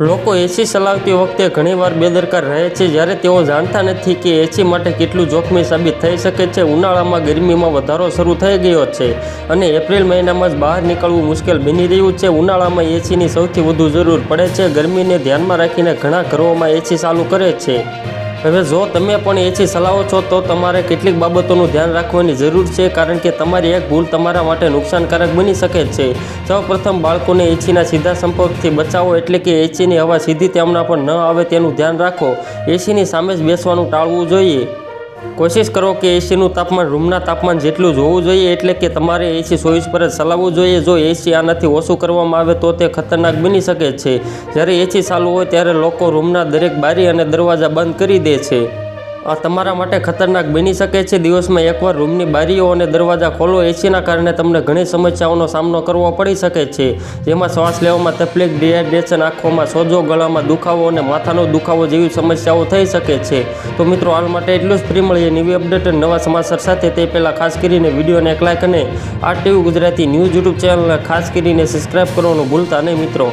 લોકો એસી ચલાવતી વખતે ઘણીવાર બેદરકાર રહે છે, જ્યારે તેઓ જાણતા નથી કે એસી માટે કેટલું જોખમી સાબિત થઈ શકે છે. ઉનાળામાં ગરમીમાં વધારો શરૂ થઈ ગયો છે અને એપ્રિલ મહિનામાં જ બહાર નીકળવું મુશ્કેલ બની રહ્યું છે. ઉનાળામાં એસીની સૌથી વધુ જરૂર પડે છે. ગરમીને ધ્યાનમાં રાખીને ઘણા ઘરોમાં એસી ચાલુ કરે છે. હવે જો તમે પણ એસી ચલાવો છો, તો તમારે કેટલીક બાબતોનું ધ્યાન રાખવાની જરૂર છે, કારણ કે તમારી એક ભૂલ તમારા માટે નુકસાનકારક બની શકે છે. સૌપ્રથમ બાળકોને એસીના સીધા સંપર્કથી બચાવો એટલે કે એસીની હવા સીધી તેમના પર ન આવે તેનું ધ્યાન રાખો. એસીની સામે જ બેસવાનું ટાળવું જોઈએ. કોશિશ કરો કે એસીનું તાપમાન રૂમના તાપમાન જેટલું જ હોવું જોઈએ એટલે કે તમારે એસી ચોવીસ પર જ ચલાવવું જોઈએ. જો એસી આનાથી ઓછું કરવામાં આવે તો તે ખતરનાક બની શકે છે. જ્યારે એસી ચાલુ હોય ત્યારે લોકો રૂમના દરેક બારી અને દરવાજા બંધ કરી દે છે. તમારા માટે ખતરનાક બની શકે છે. દિવસમાં એકવાર રૂમની બારીઓ અને દરવાજા ખોલો. એસીના કારણે તમને ઘણી સમસ્યાઓનો સામનો કરવો પડી શકે છે. જેમાં શ્વાસ લેવામાં તકલીફ, ડિહાઇડ્રેશન, આંખોમાં સોજો, ગળામાં દુખાવો અને માથાનો દુખાવો જેવી સમસ્યાઓ થઈ શકે છે. તો મિત્રો, હાલ માટે એટલું જ. ફ્રી મળીએ નવી અપડેટ અને નવા સમાચાર સાથે. તે પહેલાં ખાસ કરીને વિડીયોને એક લાઇક અને આ ટીવી ગુજરાતી ન્યૂઝ યુટ્યુબ ચેનલને ખાસ કરીને સબસ્ક્રાઈબ કરવાનું ભૂલતા નહીં મિત્રો.